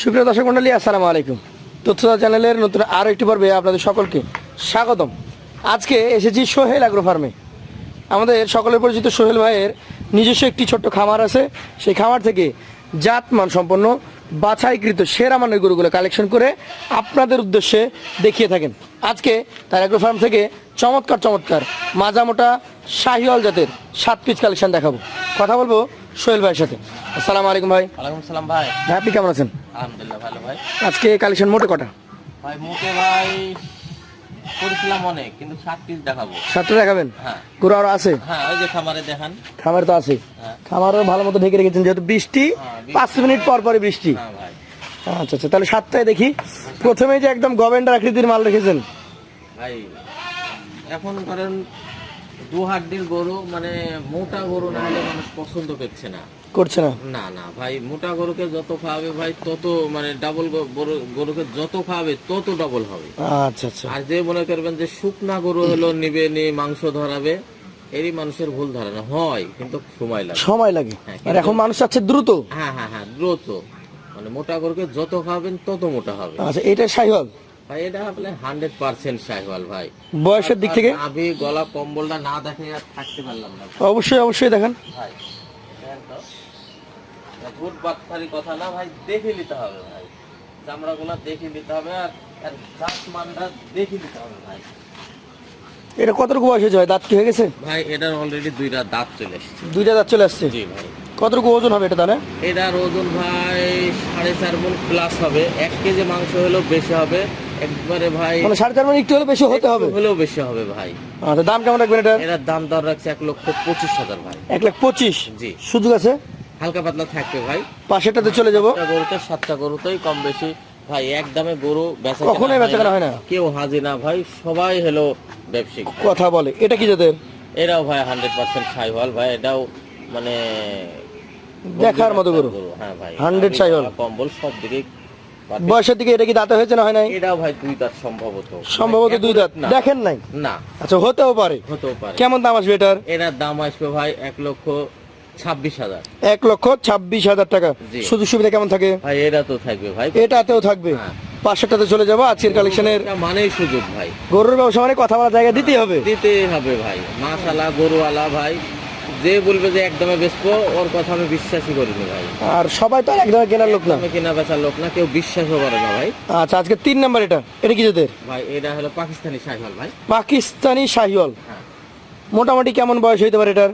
সুপ্রিয় দর্শক মন্ডলী, আসসালামু আলাইকুম। তথ্যদা চ্যানেলের নতুন আরও একটি পর্বে আপনাদের সকলকে স্বাগতম। আজকে এসেছি সোহেল অ্যাগ্রো ফার্মে আমাদের সকলের পরিচিত সোহেল ভাইয়ের নিজস্ব একটি ছোট্ট খামার আছে। সেই খামার থেকে জাত মান সম্পন্ন, বাছাইকৃত সেরা মানের গরুগুলো কালেকশন করে আপনাদের উদ্দেশ্যে দেখিয়ে থাকেন। আজকে তার অ্যাগ্রো ফার্ম থেকে চমৎকার চমৎকার মাজামোটা শাহিওয়াল জাতের সাত পিস কালেকশন দেখাবো। কথা বলব সোহেল ভাইয়ের সাথে। আসসালামু আলাইকুম ভাই। ওয়ালাইকুম সালাম ভাই। ভাই আপনি কেমন আছেন? আলহামদুলিল্লাহ ভালো ভাই। আজকে কালেকশন মোটে কটা? ভাই মুখে ভাই করেছিলাম অনেক কিন্তু সাত পিস দেখাবো। সাতটা দেখাবেন? হ্যাঁ। গরু আরও আছে? হ্যাঁ ওই যে খামারে দেখান। খামার তো আছে। হ্যাঁ। খামারও ভালো মতো ঢেকে রেখেছেন যেহেতু বৃষ্টি হ্যাঁ। পাঁচ মিনিট পর পরে বৃষ্টি। হ্যাঁ ভাই। আচ্ছা আচ্ছা তাহলে সাতটায় দেখি। প্রথমেই যে একদম গভেন্ডার আকৃতির মাল রেখেছেন। ভাই এখন ধরেন দু হাড্ডির গরু মানে মোটা গরু না হলে মানুষ পছন্দ করছে না। করছে না? না না ভাই মোটা গরুকে যত খাওয়াবে ভাই তত মানে ডাবল গরুকে যত খাওয়াবে তত ডবল হবে। আচ্ছা আচ্ছা। আর যে মনে করবেন যে শুকনা গরু হলো নিবে নিয়ে মাংস ধরাবে এরই মানুষের ভুল ধারণা। হয় কিন্তু সময় লাগে। সময় লাগে। হ্যাঁ, আর এখন মানুষ চাচ্ছে দ্রুত। হ্যাঁ হ্যাঁ হ্যাঁ দ্রুত। মানে মোটা গরুকে যত খাবেন তত মোটা হবে। আচ্ছা এটা শাহিওয়াল ভাই এটা আপনার হান্ড্রেড পার্সেন্ট ভাই। বয়সের দিক থেকে? নাভি গলা কম্বলটা না দেখে আর থাকতে পারলাম না অবশ্যই অবশ্যই দেখেন। ভাই ভূত কথা না ভাই দেখে নিতে হবে ভাই। চামড়াগুলো দেখে নিতে হবে আর মানটা দেখে নিতে হবে ভাই। এটা কতটুকু বয়স হয়েছে ভাই? দাঁত কি হয়ে গেছে? ভাই এটার অলরেডি দুইটা দাঁত চলে দুইটা দাঁত চলে আসছে জি ভাই। কতটুকু ওজন হবে এটা তাহলে? এটার ওজন ভাই সাড়ে চার মন প্লাস হবে। এক কেজি মাংস হলেও বেশি হবে। একবারে ভাই মানে সাড়ে চার মানে একটু হলে বেশি হতে হবে? হলেও বেশি হবে ভাই। আচ্ছা দাম কেমন রাখবেন এটা? এটার দাম দর রাখছে এক লক্ষ পঁচিশ হাজার ভাই। এক লাখ পঁচিশ? জি। সুযোগ আছে? হালকা পাতলা থাকবে ভাই। পাশেরটাতে চলে যাব। গরুতে সাতটা গরুতেই কম বেশি। ভাই এক দামে গরু বেচা কখনোই কেনা হয় না। কেউ হাজি না ভাই সবাই হলো ব্যবসায়িক কথা বলে। এটা কি জাতের এরাও ভাই হান্ড্রেড পার্সেন্ট সাইওয়াল ভাই এটাও মানে দেখার মতো গরু। হ্যাঁ ভাই 100 সাইওয়াল। কম্বল সব দিকে বয়সের দিকে এটা কি দাঁতে হয়েছে না হয় নাই? এটাও ভাই দুই দাঁত সম্ভবত। সম্ভবত দুই দাঁত। না। দেখেন নাই? না। আচ্ছা হতেও পারে। হতেও পারে। কেমন দাম আসবে এটার? এটার দাম আসবে ভাই এক লক্ষ ছাব্বিশ হাজার। এক লক্ষ ছাব্বিশ হাজার টাকা। জি। সুযোগ সুবিধা কেমন থাকে? ভাই এটা তো থাকবে ভাই। এটাতেও থাকবে। হ্যাঁ। পাশেরটাতে চলে যাব আজকের কালেকশনের এটা মানেই সুযোগ ভাই। গরুর ব্যবসা মানে কথা বলার জায়গা দিতেই হবে। দিতে হবে ভাই। মাশালা গরুওয়ালা ভাই। যে বলবে যে একদমে বেচবো ওর কথা আমি বিশ্বাসই করিনি ভাই। আর সবাই তো একদম কেনার লোক না? কিনা বেচার লোক না কেউ বিশ্বাসও করে না ভাই। আচ্ছা আজকে তিন নাম্বার এটা। এটা কি জাতের? ভাই এটা হলো পাকিস্তানি সাইকেল ভাই। পাকিস্তানি শাহিওয়াল। হ্যাঁ। মোটামুটি কেমন বয়স হইতে পারে এটার?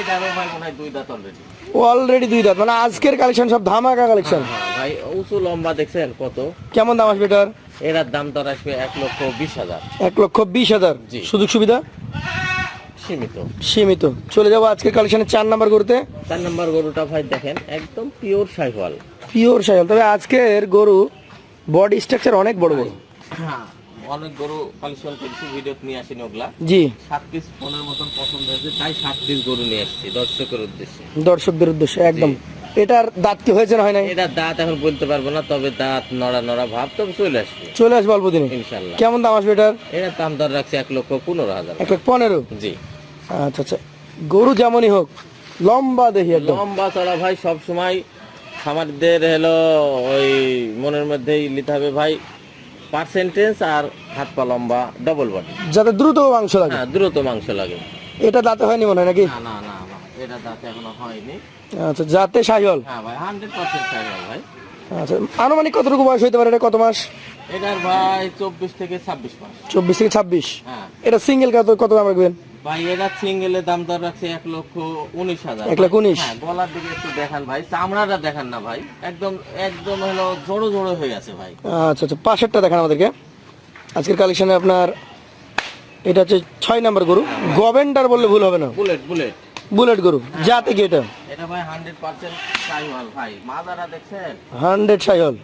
এটারও ভাই মনে হয় দুই দাঁত অলরেডি অলরেডি দুই দাঁত। মানে আজকের কালেকশন সব ধামাকা কালেকশন হ্যাঁ ভাই উঁচু লম্বা দেখছেন কত? কেমন দাম আসবে এটার? এটার দাম দর আসবে এক লক্ষ বিশ হাজার। এক লক্ষ বিশ হাজার। সুযোগ সুবিধা? সীমিত। সীমিত। চলে যাব কালেকশনের চার নাম্বার গরুতে। চার নম্বর গরুটা ভাই দেখেন একদম পিওর সাইকেল পিওর শাহিওয়াল তবে আজকের গরু বডি স্ট্রাকচার অনেক বড় বড়। হ্যাঁ অনেক গরু কালেকশন করেছি ভিডিও নিয়ে আসিনি ওগুলা। জি। সাত পিস ফোনের মতন পছন্দ হয়েছে তাই সাত পিস গরু নিয়ে আসছি দর্শকের উদ্দেশ্যে। দর্শকদের উদ্দেশ্যে একদম। এটার দাঁত কি হয়েছে না হয় এটা দাঁত এখন বলতে পারব না তবে দাঁত নড়া নড়া ভাব তবে চলে আসবে। চলে আসবে অল্প দিনে? ইনশাল্লাহ কেমন দাম আসবে এটার? এটার দাম দর রাখছে এক লক্ষ পনেরো হাজার। এক লাখ পনেরো? জি। আচ্ছা আচ্ছা। গরু যেমনই হোক লম্বা দেখি একদম। লম্বা চড়া ভাই সব সময় খামারদের হলো ওই মনের মধ্যেই নিতে হবে ভাই। পার্সেন্টেজ আর হাত পা লম্বা ডবল বডি যাতে দ্রুত মাংস লাগে। হ্যাঁ দ্রুত মাংস লাগে। এটা দাঁতে হয়নি মনে হয় নাকি? না না না এটা দাঁত এখনও হয়নি। আচ্ছা যাতে শাহিওয়াল হ্যাঁ ভাই হান্ড্রেড পার্সেন্ট ভাই। আচ্ছা আনুমানিক কতটুকু বয়স হইতে পারে এটা কত মাস? এটার ভাই চব্বিশ থেকে ছাব্বিশ মাস। চব্বিশ থেকে ছাব্বিশ। হ্যাঁ। এটা সিঙ্গেল কত কত দাম রাখবেন? ভাই এটা সিঙ্গেলের দাম দর রাখছে এক লক্ষ উনিশ হাজার। এক লাখ উনিশ? হ্যাঁ গলার দিকে একটু দেখান ভাই চামড়াটা দেখান না ভাই একদম একদম হলো জড়ো জড়ো হয়ে আছে ভাই। আচ্ছা আচ্ছা পাশেরটা দেখান আমাদেরকে। আজকের কালেকশনে আপনার এটা হচ্ছে ছয় নাম্বার গরু। গভেন্ডার বললে ভুল হবে না। বুলেট বুলেট বুলেট গরু যাতে কি এটা? এটা ভাই হান্ড্রেড পার্সেন্ট সাইওয়াল ভাই মাদারা দেখছেন? হান্ড্রেড শাহিওয়াল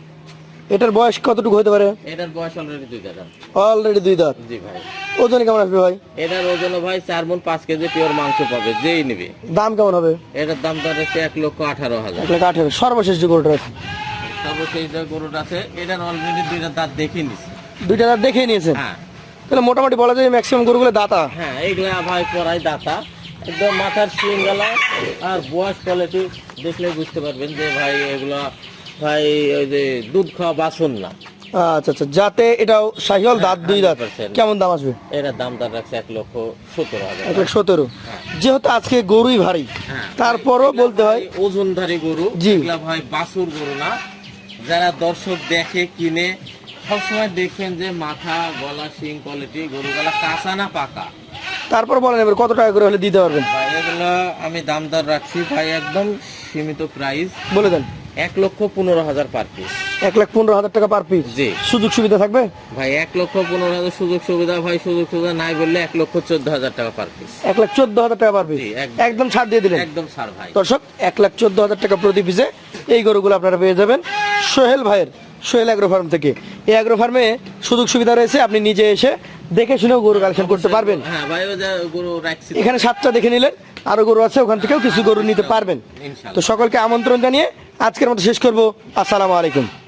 এটার বয়স কতটুকু হতে পারে? এটার বয়স অলরেডি দুই দাদা অলরেডি দুই দাঁত? জি ভাই। ওজন কেমন আসবে ভাই? এটার ওজন ভাই চার মন পাঁচ কেজি পিওর মাংস পাবে যেই নিবে। দাম কেমন হবে? এটার দাম দর হচ্ছে এক লক্ষ আঠারো হাজার। এক লাখ আঠেরো। সর্বশেষ যে গরুটা আছে? সর্বশেষ যে গরুটা আছে এটার অলরেডি দুইটা দাঁত দেখিয়ে নিছি। দুইটা দাঁত দেখে নিয়েছেন হ্যাঁ। তাহলে মোটামুটি বলা যায় ম্যাক্সিমাম গরুগুলো দাতা। হ্যাঁ এইগুলা ভাই পরাই দাতা। একদম মাথার সিঙ্গালা আর বয়স কোয়ালিটি দেখলে বুঝতে পারবেন যে ভাই এগুলা ভাই ওই যে দুধ খাওয়া বাসন না। আচ্ছা আচ্ছা যাতে এটাও শাহিওয়াল দাঁত দুই দাঁত। 100% কেমন দাম আসবে? এটার দাম তার রাখছে এক লক্ষ সত্তর হাজার। এক সতেরো যেহেতু আজকে গরুই ভারী হ্যাঁ। তারপরও বলতে হয় ওজনধারী গরু জি। ভাই বাছুর গরু না। যারা দর্শক দেখে কিনে সবসময় দেখবেন যে মাথা গলা শিং কোয়ালিটি গরু গলা কাঁচা না পাকা। তারপর বলেন এবার কত টাকা করে হলে দিতে পারবেন? ভাই এগুলো আমি দাম দর রাখছি। ভাই একদম সীমিত প্রাইস বলে দেন। এক লক্ষ পনেরো হাজার পার পিস এক লাখ পনেরো হাজার টাকা পার পিস জি। সুযোগ সুবিধা থাকবে? ভাই এক লক্ষ পনেরো হাজার সুযোগ সুবিধা ভাই সুযোগ সুবিধা নাই বললে এক লক্ষ চোদ্দ হাজার টাকা পার পিস এক লাখ চোদ্দ হাজার টাকা পার পিস একদম। ছাড় দিয়ে দিলেন? একদম সার ভাই। দর্শক এক লাখ চোদ্দ হাজার টাকা প্রতি পিসে এই গরুগুলো আপনারা পেয়ে যাবেন। সোহেল ভাইয়ের সোহেল অ্যাগ্রো ফার্ম থেকে। এই অ্যাগ্রো ফার্মে সুযোগ সুবিধা রয়েছে আপনি নিজে এসে দেখে শুনেও গরু কালেকশন করতে পারবেন। হ্যাঁ এখানে সাতটা দেখে নিলেন আরও গরু আছে ওখান থেকেও কিছু গরু নিতে পারবেন। তো সকলকে আমন্ত্রণ জানিয়ে আজকের মতো শেষ করব। আসসালামু আলাইকুম।